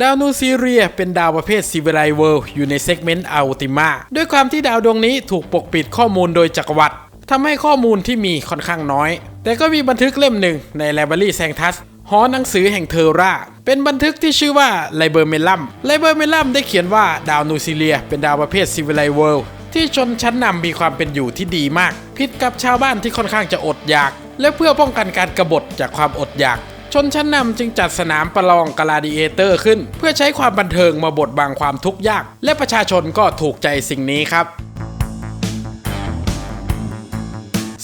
ดาวนูซีเรียเป็นดาวประเภทซีเวไลเวิลด์อยู่ในเซกเมนต์อัลติมาด้วยความที่ดาวดวงนี้ถูกปกปิดข้อมูลโดยจักรวรรดิทำให้ข้อมูลที่มีค่อนข้างน้อย แต่ก็มีบันทึกเล่มหนึ่งในไลบรารีแซงทัสหอหนังสือแห่งเทอร่า เป็นบันทึกที่ชื่อว่าไลเบอร์เมลัมไลเบอร์เมลัมได้เขียนว่าดาวนูซิเลีย เป็นดาวประเภทซิวิไลเวิลด์ที่ชนชั้นนำมีความเป็นอยู่ที่ดีมากผิดกับชาวบ้านที่ค่อนข้างจะอดอยาก และเพื่อป้องกันการกบฏจากความอดอยาก ชนชั้นนำจึงจัดสนามประลองกลาดิเอเตอร์ขึ้น เพื่อใช้ความบันเทิงมาบดบังความทุกข์ยาก และประชาชนก็ถูกใจสิ่งนี้ครับ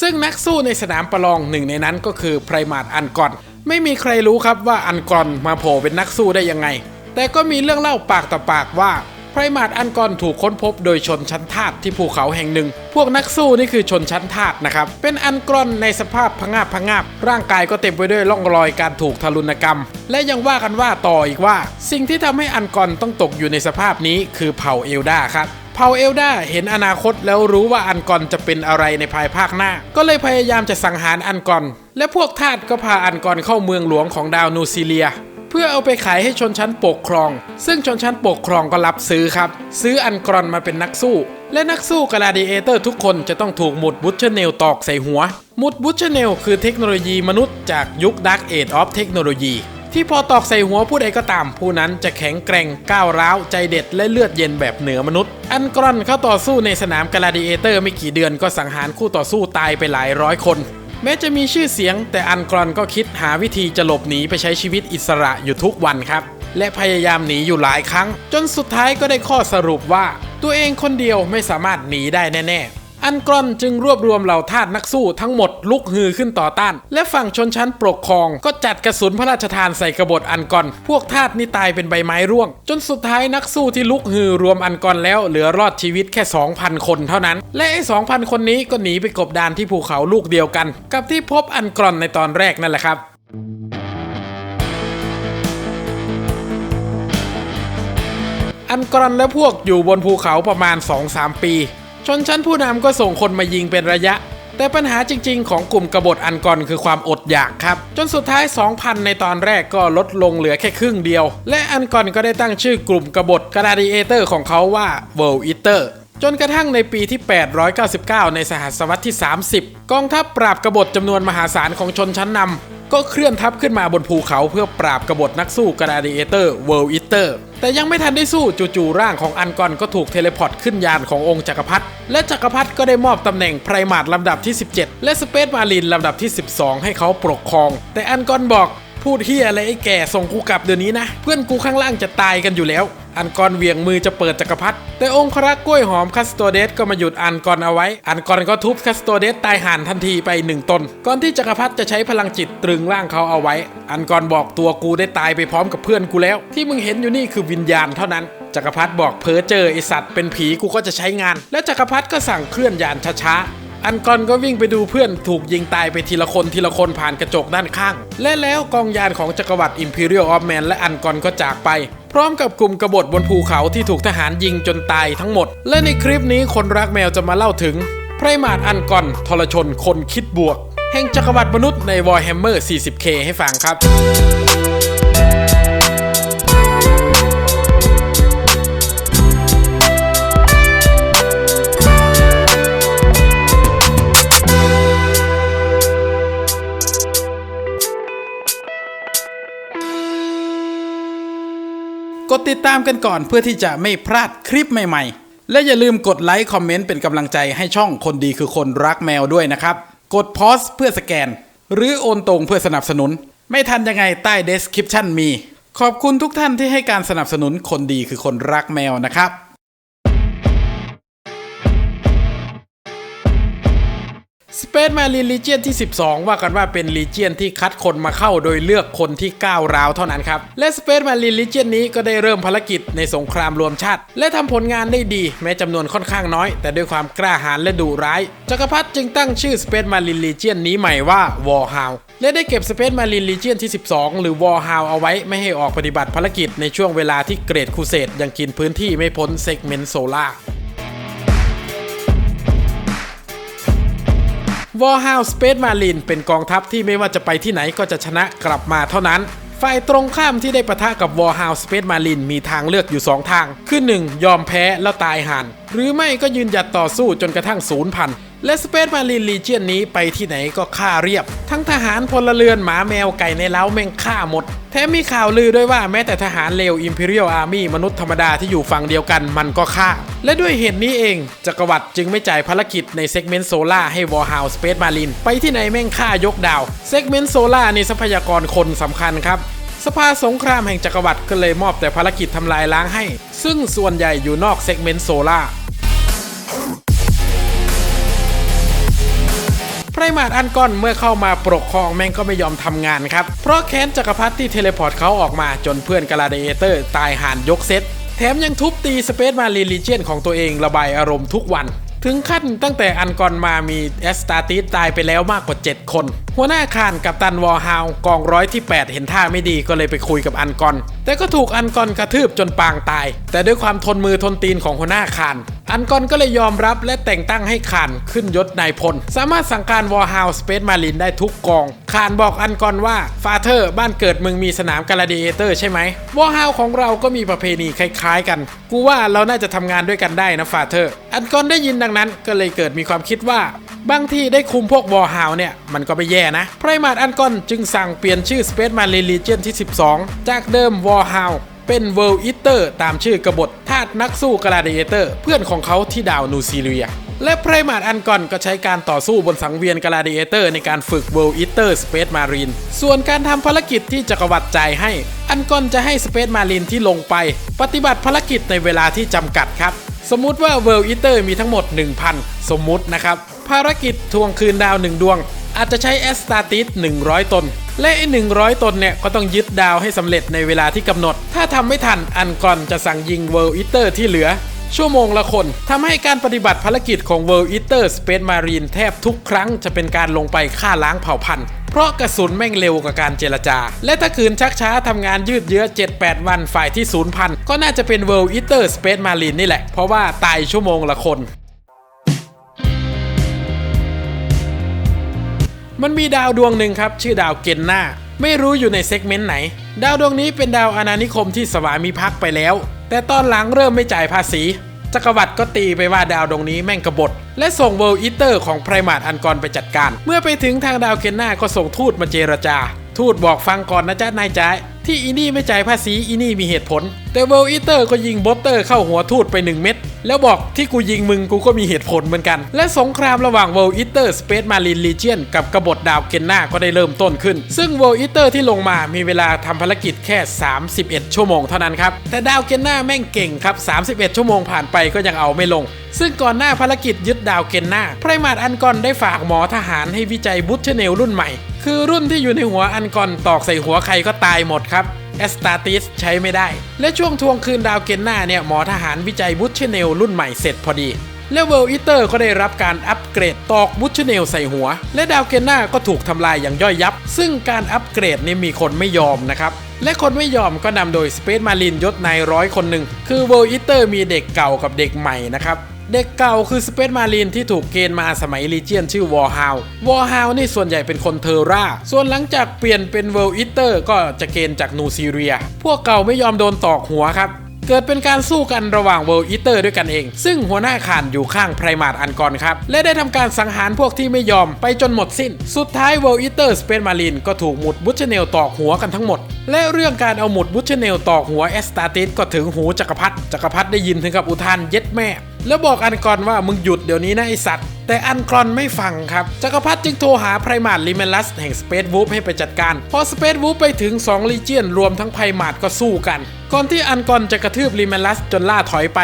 ซึ่งนักสู้ในสนามประลองหนึ่งในนั้นก็คือไพรมาดอันกอน ไม่มีใครรู้ครับว่าอันกอนมาโผล่เป็นนักสู้ได้ยังไง แต่ก็มีเรื่องเล่าปากต่อปากว่า ไพรมาดอันกอนถูกค้นพบโดยชนชั้นทาสที่ภูเขาแห่งหนึ่ง พวกนักสู้นี่คือชนชั้นทาสนะครับ เป็นอันกรอนในสภาพพงาบพงาบ ร่างกายก็เต็มไปด้วยร่องรอยการถูกทารุณกรรม และยังว่ากันว่าต่ออีกว่า สิ่งที่ทำให้อันกอนต้องตกอยู่ในสภาพนี้คือเผ่าเอลดาครับเผ่าเอลดาเห็นอนาคตแล้วรู้ว่าอันกอนจะเป็นอะไรในภายภาคหน้า ก็เลยพยายามจะสังหารอันกอน และพวกทาสก็พาอันกอนเข้าเมืองหลวงของดาวนูซิเลีย พื่อเอาไปขายให้ชนชั้นปกครอง ซึ่งชนชั้นปกครองก็รับซื้อครับ ซื้ออันกรอนมาเป็นนักสู้ และนักสู้กลาดิเอเตอร์ทุกคนจะต้องถูกหมุดบุชเชเนลตอกใส่หัว หมุดบุชเชเนลคือเทคโนโลยีมนุษย์จากยุคดักเอ e ออฟเทคโนโลยีที่พอตอกใส่หัวผู้ใดก็ตาม ผู้นั้นจะแข็งแกร่งก้าวร้าว ใจเด็ดและเลือดเย็นแบบเหนือมนุษย์ อันกรอนเข้าต่อสู้ในสนามกลาดิเอเตอร์ไม่กี่เดือนก็สังหารคู่ต่อสู้ตายไปหลายร้อยคน แม้จะมีชื่อเสียง แต่อันกรอนก็คิดหาวิธีจะหลบหนีไปใช้ชีวิตอิสระอยู่ทุกวันครับ และพยายามหนีอยู่หลายครั้ง จนสุดท้ายก็ได้ข้อสรุปว่า ตัวเองคนเดียวไม่สามารถหนีได้แน่ ๆ อันกรอนจึงรวบรวมเหล่าทาสนักสู้ทั้งหมดลุกฮือขึ้นต่อต้าน และฝั่งชนชั้นปกครอง ก็จัดกระสุนพระราชทานใส่กบฏอันกรอน พวกทาสนี่ตายเป็นใบไม้ร่วง จนสุดท้ายนักสู้ที่ลุกฮือรวมอันกรแล้วเหลือรอดชีวิตแค่ 2,000 คนเท่านั้น และไอ้2,000 คนนี้ก็หนีไปกบดานที่ภูเขาลูกเดียวกัน กับที่พบอันกรอนในตอนแรกนั่นแหละครับอันกรอนและพวกอยู่บนภูเขาประมาณ 2-3 ปี ชนชั้นผู้นำก็ส่งคนมายิงเป็นระยะ แต่ปัญหาจริง ๆ ของกลุ่มกบฏอันกรคือความอดอยากครับ จนสุดท้าย 2,000 ในตอนแรกก็ลดลงเหลือแค่ครึ่งเดียว และอันกรก็ได้ตั้งชื่อกลุ่มกบฏกราดิเอเตอร์ของเขาว่า World Eater จนกระทั่งในปีที่ 899 ในสหัสวรรษที่ 30 กองทัพปราบกบฏจำนวนมหาศาลของชนชั้นนำก็เคลื่อนทัพขึ้นมาบนภูเขาเพื่อปราบกบฏนักสู้กราดิเอเตอร์ World Eater แต่ยังไม่ทันได้สู้จู่ๆร่างของอันกอนก็ถูกเทเลพอร์ตขึ้นยานขององค์จักรพรรดิและจักรพรรดิก็ได้มอบตำแหน่งไพรมาดลำดับที่ 17 และสเปซมารินลำดับที่ 12 ให้เขาปกครอง แต่อันกอนบอกพูดเฮียอะไรไอ้แก่ส่งกูกลับเดี๋ยวนี้นะ เพื่อนกูข้างล่างจะตายกันอยู่แล้ว อันกอนเหวียงมือจะเปิดจักรพรรดิแต่องครักษ์กล้วยหอมคัสโตเดสก็มาหยุดอันกอนเอาไว้ อันกอนก็ทุบคัสโตเดสตายห่านทันทีไปหนึ่งตน ก่อนที่จักรพรรดิจะใช้พลังจิตตรึงร่างเขาเอาไว้ อันกอนบอกตัวกูได้ตายไปพร้อมกับเพื่อนกูแล้ว ที่มึงเห็นอยู่นี่คือวิญญาณเท่านั้นจักรพรรดิบอกเพอเจอไอสัตว์เป็นผีกูก็จะใช้งาน และจักรพรรดิก็สั่งเคลื่อนยานช้าๆอันกอนก็วิ่งไปดูเพื่อนถูกยิงตายไปทีละคนทีละคนผ่านกระจกด้านข้าง และแล้วกองยานของจักรวรรดิ Imperial of Man และอันกอนก็จากไป พร้อมกับกลุ่มกบฏบนภูเขาที่ถูกทหารยิงจนตายทั้งหมด และในคลิปนี้คนรักแมวจะมาเล่าถึงไพรมาดอันกอนทรชนคนคิดบวก แห่งจักรวรรดิมนุษย์ในวอร์แฮมเมอร์ 40k ให้ฟังครับ ติดตามกันก่อนเพื่อที่จะไม่พลาดคลิปใหม่ๆ และอย่าลืมกดไลค์คอมเมนต์เป็นกำลังใจให้ช่องคนดีคือคนรักแมวด้วยนะครับ กดพอสเพื่อสแกน หรือโอนตรงเพื่อสนับสนุน ไม่ทันยังไงใต้ description มี ขอบคุณทุกท่านที่ให้การสนับสนุนคนดีคือคนรักแมวนะครับ Space Marine Legion ที่ 12 ว่ากันว่าเป็น Legion ที่คัดคนมาเข้าโดยเลือกคนที่ก้าวร้าวเท่านั้นครับ และ Space Marine Legion นี้ก็ได้เริ่มภารกิจในสงครามรวมชาติ และทำผลงานได้ดี แม้จำนวนค่อนข้างน้อย แต่ด้วยความกล้าหาญและดุร้ายจักรพรรดิจึงตั้งชื่อ Space Marine Legion นี้ใหม่ว่า Warhound และได้เก็บ Space Marine Legion ที่ 12 หรือ Warhound เอาไว้ไม่ให้ออกปฏิบัติภารกิจในช่วงเวลาที่เกรดคูเซตยังกินพื้นที่ไม่พ้นเซกเมนต์โซล่า Warhound Space Marine เป็นกองทัพที่ไม่ว่าจะไปที่ไหนก็จะชนะกลับมาเท่านั้น ฝ่ายตรงข้ามที่ได้ปะทะกับวอร์ฮาวสเปซมารินมีทางเลือกอยู่ 2 ทาง คือ 1. ยอมแพ้แล้วตายห่านหรือไม่ก็ยืนหยัดต่อสู้จนกระทั่งศูนย์พันและสเปซมารินลีเจียนนี้ไปที่ไหนก็ฆ่าเรียบ ทั้งทหารพลเรือนหมาแมวไก่ในเล้าแม่งฆ่าหมด แถมมีข่าวลือด้วยว่าแม้แต่ทหารเลว Imperial Army มนุษย์ธรรมดาที่อยู่ฝั่งเดียวกันมันก็ฆ่า และด้วยเหตุนี้เอง จักรวรรดิจึงไม่จ่ายภารกิจในเซกเมนต์โซล่าให้วอร์ฮาวสเปซมารินไปที่ไหนแม่งฆ่ายกดาวเซกเมนต์โซล่าในทรัพยากรคนสำคัญครับสภาสงครามแห่งจักรวรรดิก็เลยมอบแต่ภารกิจทำลายล้างให้ ซึ่งส่วนใหญ่อยู่นอกเซกเมนต์โซล่าไพรมาดอันกอนเมื่อเข้ามาปกครองแม่งก็ไม่ยอมทำงานครับ เพราะแค้นจักรพรรดิที่เทเลพอร์ตเขาออกมาจนเพื่อนกาลาเดเตอร์ ตายห่านยกเซต แถมยังทุบตีสเปซมารีลีเจียนของตัวเองระบายอารมณ์ทุกวัน ถึงขั้นตั้งแต่อันกอนมามีแอสตาติสตายไปแล้วมากกว่า 7 คน หัวหน้าคานกับตันวอร์ฮาวกองร้อยที่ 8 เห็นท่าไม่ดีก็เลยไปคุยกับอันกอน แต่ก็ถูกอันกอนกระทืบจนปางตาย แต่ด้วยความทนมือทนตีนของหัวหน้าคาน อันกอนก็เลยยอมรับและแต่งตั้งให้คานขึ้นยศนายพล สามารถสั่งการวอร์ฮาวสเปซมารินได้ทุกกองคานบอกอันกอนว่าฟาเธอร์บ้านเกิดมึงมีสนามกาลาดิเอเตอร์ใช่ไหมวอร์ฮาวของเราก็มีประเพณีคล้ายๆกัน กูว่าเราน่าจะทำงานด้วยกันได้นะฟาเธอร์ อันกอนได้ยินดังนั้นก็เลยเกิดมีความคิดว่า บางทีได้คุมพวกวอร์ฮาวเนี่ย มันก็ไม่แย่นะไพรมาดอันกอนจึงสั่งเปลี่ยนชื่อ Space Marine Legion ที่ 12 จากเดิมวอร์ฮาวเป็น World Eater ตามชื่อกบฏทาสนักสู้กลาเดเตอร์ เพื่อนของเขาที่ดาวนูซีเรีย และไพรมาดอันกอนก็ใช้การต่อสู้บนสังเวียนกลาเดเตอร์ในการฝึก World Eater Space Marine ส่วนการทำภารกิจที่จักรวรรดิจ่ายให้ อันกอนจะให้ Space Marine ที่ลงไป ปฏิบัติภารกิจในเวลาที่จำกัดครับ สมมุติว่า World Eater มีทั้งหมด 1,000 สมมุตินะครับ ภารกิจทวงคืนดาวหนึ่งดวง อาจจะใช้แอสตาติส100 ตน และไอ้100 ตนเนี่ย ก็ต้องยึดดาวให้สำเร็จในเวลาที่กำหนด ถ้าทำไม่ทันอันกอนจะสั่งยิง World Eater ที่เหลือ ชั่วโมงละคนทำให้การปฏิบัติภารกิจของ World Eater Space Marine แทบทุกครั้งจะเป็นการลงไปฆ่าล้างเผ่าพันธุ์เพราะกระสุนแม่งเร็วกว่าการเจรจา และถ้าคืนชักช้าทำงานยืดเยื้อ 7-8 วันฝ่ายที่ศูนย์พัน ก็น่าจะเป็น World Eater Space Marine นี่แหละ เพราะว่าตายชั่วโมงละคน มันมีดาวดวงหนึ่งครับ ชื่อดาวเกนนาไม่รู้อยู่ในเซกเมนต์ไหน ดาวดวงนี้เป็นดาวอาณานิคมที่สวามิภักดิ์ไปแล้ว แต่ตอนหลังเริ่มไม่จ่ายภาษีจักรวรรดิก็ตีไปว่าดาวดวงนี้แม่งกบฏ และส่งเวิลด์อีเตอร์ของไพรมาดอันกรไปจัดการ เมื่อไปถึงทางดาวเกนนาก็ส่งทูตมาเจรจา ทูตบอกฟังก่อนนะจ๊ะนายจ้ายที่อีนี่ไม่จ่ายภาษีอีนี่มีเหตุผล แต่เวลอีเตอร์ก็ยิงบอสเตอร์เข้าหัวทูตไป1เม็ด แล้วบอกที่กูยิงมึงกูก็มีเหตุผลเหมือนกัน และสงครามระหว่างเวลอีเตอร์สเปซมารินลีเจียนกับกบฏดาวเกนนาก็ได้เริ่มต้นขึ้น ซึ่งเวลอีเตอร์ที่ลงมามีเวลาทำภารกิจแค่ 31 ชั่วโมงเท่านั้นครับ แต่ดาวเกนนาแม่งเก่งครับ 31 ชั่วโมงผ่านไปก็ยังเอาไม่ลงซึ่งก่อนหน้าภารกิจยึดดาวเกนนาไพรมาดอันกอนได้ฝากหมอทหารให้วิจัยบุชเนลรุ่นใหม่ คือรุ่นที่อยู่ในหัวอันกอนตอกใส่หัวใครก็ตายหมดครับ แอสตาติสใช้ไม่ได้ และช่วงทวงคืนดาวเกนนาเนี่ยหมอทหารวิจัยบุชเนลรุ่นใหม่เสร็จพอดี และเวลอีเตอร์ก็ได้รับการอัปเกรดตอกบุชเนลใส่หัว และดาวเกนนาก็ถูกทำลายอย่างย่อยยับ ซึ่งการอัปเกรดนี่มีคนไม่ยอมนะครับและคนไม่ยอมก็นำโดยสเปซมารินยศนายร้อยคนหนึ่งคือเวลอีเตอร์มีเด็กเก่ากับเด็กใหม่นะครับ เด็กเก่าคือสเปซมารีนที่ถูกเกณฑ์มาสมัยลีเจียนชื่อวอร์ฮาววอร์ฮาวนี่ส่วนใหญ่เป็นคนเทอร่า ส่วนหลังจากเปลี่ยนเป็นเวลอิเตอร์ก็จะเกณฑ์จากนูซีเรีย พวกเก่าไม่ยอมโดนตอกหัวครับ เกิดเป็นการสู้กันระหว่างเวลอิเตอร์ด้วยกันเอง ซึ่งหัวหน้าข่านอยู่ข้างไพรมาดอันกอนครับ และได้ทำการสังหารพวกที่ไม่ยอมไปจนหมดสิ้น สุดท้ายเวลอิเตอร์สเปซมารีนก็ถูกหมุดบุชเนลตอกหัวกันทั้งหมด และเรื่องการเอาหมุดบุชเนลตอกหัวแอสตาติสก็ถึงหูจักรพรรดิจักรพรรดิได้ยินถึงกับอุทานเย็ดแม่ แล้วบอกอันกรว่ามึงหยุดเดี๋ยวนี้นะไอสัตว์แต่อันกรอนไม่ฟังครับจักรพรรดิจึงโทรหาไพรมาดลิเมลัสแห่งสเปซวูฟให้ไปจัดการ พอสเปซวูฟไปถึง 2 ลีเจียนรวมทั้งไพรมาดก็สู้กัน ก่อนที่อันกรจะกระทืบลิเมลัสจนล่าถอยไป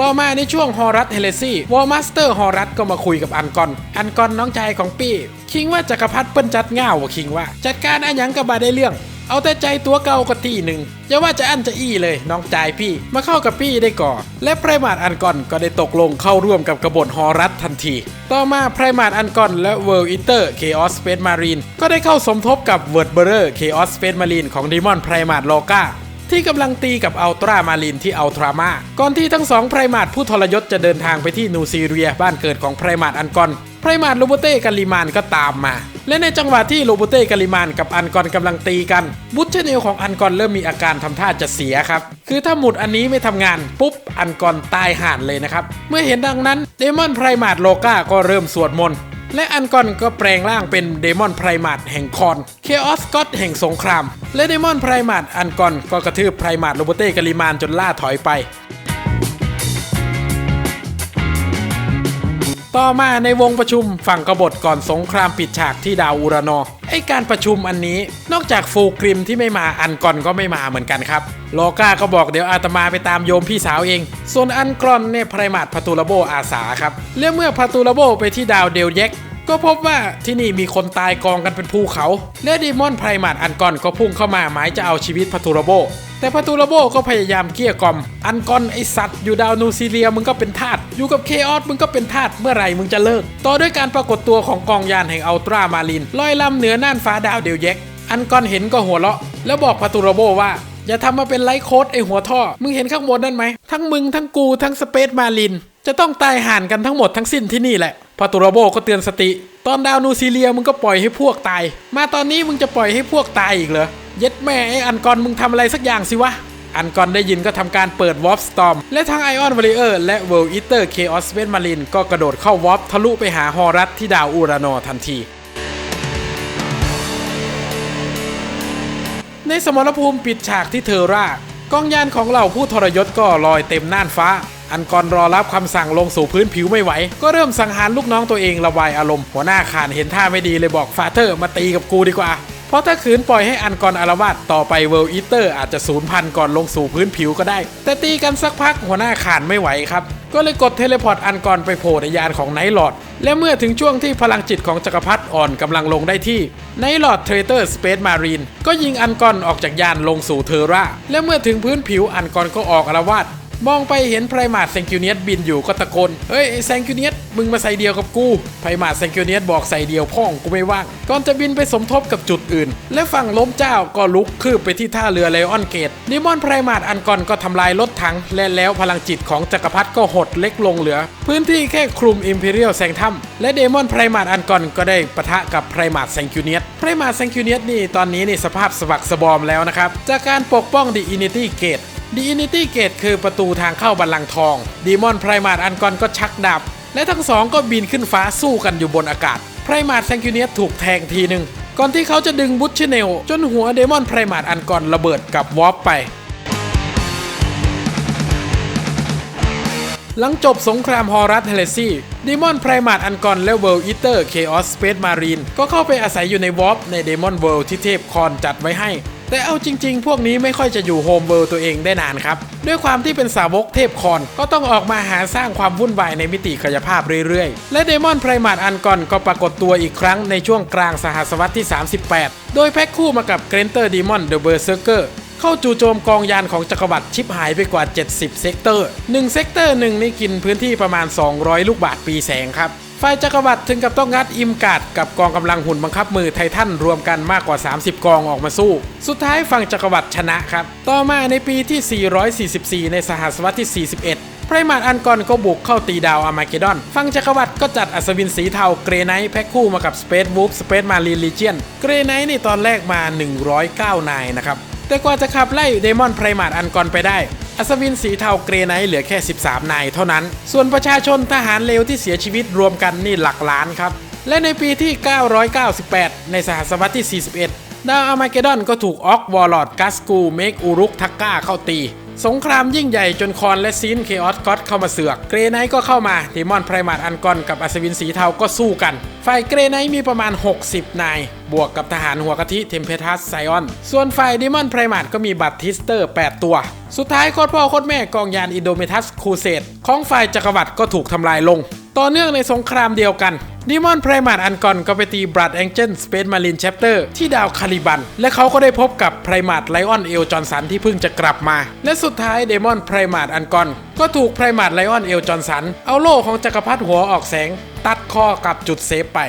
ต่อมาในช่วงฮอรัสเฮเลซี่วอลมาสเตอร์ฮอรัสก็มาคุยกับอันกอน อันกอนน้องชายของปี้ คิงว่าจักรพรรดิเปิ้นจัดง่าวว่าคิงว่า จัดการอันยังกับบาได้เรื่อง เอาแต่ใจตัวเก่าก็ตีหนึ่งอย่าว่าจะอันจะอี้เลยน้องจายพี่ มาเข้ากับพี่ได้ก่อนและไพรมาดอันกอนก็ได้ตกลงเข้าร่วมกับกบฏฮอรัสทันที ต่อมาไพรมาดอันกอนและเวิร์ลอิเตอร์เคออสเปซมารีนก็ได้เข้าสมทบกับเวิร์ดเบอร์เร็เคออสเปซมารีนของดีมอนไพรมาดโลกาที่กำลังตีกับอัลตรามารินที่อัลตรามาก่อนที่ทั้งสองไพรมาดผู้ทรยศจะเดินทางไปที่นูซีเรียบ้านเกิดของไพรมาดอันกอน ไพรมาดโรโบเต้กัลีมานก็ตามมา และในจังหวะที่โรโบเต้กัลีมานกับอันกอนกำลังตีกัน บุชเชเนลของอันกอนเริ่มมีอาการทำท่าจะเสียครับ คือถ้าหมุดอันนี้ไม่ทำงานปุ๊บอันกอนตายห่านเลยนะครับ เมื่อเห็นดังนั้นเดมอนไพรมาดโลกาก็เริ่มสวดมนต์และอันกอนก็แปลงร่างเป็นเดมอนไพรมาดแห่งคอนเคออสก็ตแห่งสงคราม และเดมอนไพรมาดอันกอนก็กระทืบไพรมาดโรโบเต้กาลิมานจนล่าถอยไป ต่อมาในวงประชุมฝั่งกบฏก่อนสงครามปิดฉากที่ดาวอูรานอไอการประชุมอันนี้นอกจากฟูกริมที่ไม่มาอันกอนก็ไม่มาเหมือนกันครับโลกาก็บอกเดี๋ยวอาตมาไปตามโยมพี่สาวเอง ส่วนอันกรอนเนี่ยไพรมาดพาตูลโบอาสาครับและเมื่อพาตูลโบไปที่ดาวเดลเย็กก็พบว่าที่นี่มีคนตายกองกันเป็นภูเขา และดีมอนไพรมาดอันกอนก็พุ่งเข้ามาหมายจะเอาชีวิตพาตูรโบ แต่พาตูรโบก็พยายามเกลี้ยกล่อม อันกอนไอสัตว์อยู่ดาวนูซีเรียมึงก็เป็นทาสอยู่กับเคออสมึงก็เป็นทาสเมื่อไหร่มึงจะเลิก ต่อด้วยการปรากฏตัวของกองยานแห่งอัลตรามารินลอยลำเหนือน่านฟ้าดาวเดลเยกอันกอนเห็นก็หัวเราะ แล้วบอกพาตูรโบว่าอย่าทำมาเป็นไลท์โค้ดไอหัวท่อ มึงเห็นข้างบนนั่นไหม ทั้งมึงทั้งกูทั้งสเปซมาริน จะต้องตายห่านกันทั้งหมดทั้งสิ้นที่นี่แหละ พอตุรโบก็เตือนสติ ตอนดาวนูซีเรียมึงก็ปล่อยให้พวกตาย มาตอนนี้มึงจะปล่อยให้พวกตายอีกเหรอ เย็ดแม่ไออันกอนมึงทำอะไรสักอย่างสิวะ อันกอนได้ยินก็ทำการเปิดวอร์ปสตอมและทั้งไอออนวอลเลอร์และเวิลด์อีเตอร์เคออสเวนมารินก็กระโดดเข้าวอร์ปทะลุไปหาฮอรัสที่ดาวอูรานอทันทีในสมรภูมิปิดฉากที่เทอร่ากองยานของเหล่าผู้ทรยศก็ลอยเต็มน่านฟ้า อันกรรอรับคำสั่งลงสู่พื้นผิวไม่ไหว ก็เริ่มสังหารลูกน้องตัวเองระบายอารมณ์ หัวหน้าขานเห็นท่าไม่ดีเลยบอกฟาเธอร์มาตีกับกูดีกว่า เพราะถ้าขืนปล่อยให้อันกรอารวาสต่อไปเวลอีเตอร์อาจจะสูญพันธุ์ก่อนลงสู่พื้นผิวก็ได้ แต่ตีกันสักพักหัวหน้าขานไม่ไหวครับก็เลยกดเทเลพอร์ตอันกรไปโผล่ในยานของไนท์ลอด และเมื่อถึงช่วงที่พลังจิตของจักรพรรดิอ่อนกำลังลงได้ที่ไนท์ลอดเทรเตอร์สเปซมารีนก็ยิงอันกรออกจากยานลงสู่เทอร่า และเมื่อถึงพื้นผิวอันกรก็ออกอารวาสมองไปเห็นไพรมาดแซงคิวเนียสบินอยู่ก็ตะโกน เฮ้ยแซงคิวเนียส มึงมาใส่เดียวกับกูไพรมาดแซงคิวเนียสบอกใส่เดียวพ่องกูไม่ว่างก่อนจะบินไปสมทบกับจุดอื่น และฝั่งล้มเจ้าก็ลุกคืบไปที่ท่าเรือไลออนเกตดิมอนไพรมาดอันกอนก็ทำลายรถถัง และแล้วพลังจิตของจักรพรรดิก็หดเล็กลงเหลือ พื้นที่แค่คลุมอิมพีเรียลแซงทัมและเดมอนไพรมาดอันกอนก็ได้ปะทะกับไพรมาดแซงคิวเนียสไพรมาดแซงคิวเนียสนี่ตอนนี้นี่สภาพสะบักสะบอมแล้วนะครับจากการปกป้องดีอินิตี้เกตดีอินิตี้เกตคือประตูทางเข้าบัลลังก์ทองดีมอนไพรมาดอันกอนก็ชักดาบ และทั้งสองก็บินขึ้นฟ้าสู้กันอยู่บนอากาศ ไพรมาดแซงคิวเนียสถูกแทงทีหนึ่งก่อนที่เขาจะดึงบุชเชเนล จนหัวเดมอนไพรมาดอันกอนระเบิดกับวอร์ปไป หลังจบสงครามฮอรัสเฮเลซีเดมอนไพรมาดอันกอนและเวิลด์อีเตอร์เคออสสเปซมารีนก็เข้าไปอาศัยอยู่ในวอร์ปในเดมอนเวิลด์ที่เทพคอนจัดไว้ให้ แต่เอาจริง ๆ พวกนี้ไม่ค่อยจะอยู่โฮมเวิลด์ตัวเองได้นานครับ ด้วยความที่เป็นสาวกเทพคอน ก็ต้องออกมาหาสร้างความวุ่นวายในมิติกายภาพเรื่อยๆ และเดมอนไพรมาดอันกอนก็ปรากฏตัวอีกครั้งในช่วงกลางสหัสวรรษที่ 38 โดยแพ็คคู่มากับเกรนเตอร์ดีมอนเดอะเบอร์เซอร์เกอร์เข้าจู่โจมกองยานของจักรวรรดิชิปหายไปกว่า 70 เซกเตอร์1เซกเตอร์หนึ่งนี่กินพื้นที่ประมาณ 200 ลูกบาทปีแสงครับ ฝ่ายจักรวรรดิถึงกับต้องงัดอิมการ์ดกับกองกำลังหุ่นบังคับมือไททันรวมกันมากกว่า 30 กองออกมาสู้ สุดท้ายฝั่งจักรวรรดิชนะครับ ต่อมาในปีที่ 444 ในสหัสวรรษที่ 41 ไพรมาดอันกอนก็บุกเข้าตีดาวอามาเกดอน ฝั่งจักรวรรดิก็จัดอัศวินสีเทาเกรไนท์แพ็คคู่มากับสเปซวูฟสเปซมารีลีเจียนเกรไนท์นี่ตอนแรกมา 109 นายนะครับแต่กว่าจะขับไล่เดมอนไพรมาดอันกอนไปได้ อัศวินสีเทาเกรไนท์เหลือแค่ 13 นายเท่านั้น ส่วนประชาชนทหารเลวที่เสียชีวิตรวมกันนี่หลักล้านครับ และในปีที่ 998 ในสหัสวรรษที่ 41 ดาวอามาเกดอนก็ถูกออกวอลลอดกัสกูเมกอูรุกทักก้าเข้าตีสงครามยิ่งใหญ่จนคอนและซีนเคออสก็อตเข้ามาเสือก เกรไนท์ก็เข้ามาเดมอนไพรมาดอันกอนกับอัศวินสีเทาก็สู้กัน ฝ่ายเกรไนมีประมาณ 60 นาย บวกกับทหารหัวกะทิเทมเพทัสไซออน ส่วนฝ่ายดิมอนไพรมาดก็มีบัตทิสเตอร์ 8 ตัว สุดท้ายโคตรพ่อโคตรแม่กองยานอินโดเมทัสคูเซตของฝ่ายจักรวรรดิก็ถูกทำลายลง ต่อเนื่องในสงครามเดียวกันดิมอนไพรมาดอันกอนก็ไปตีบรัดแองเจิลสเปซมารินแชปเตอร์ที่ดาวคาริบัน และเขาก็ได้พบกับไพรมาดไลออนเอลจอห์นสันที่เพิ่งจะกลับมา และสุดท้ายเดมอนไพรมาดอันกอนก็ถูกไพรมาดไลออนเอลจอห์นสัน เอาโล่ของจักรพรรดิหัวออกแสง ตัดคอกับจุดเซฟไป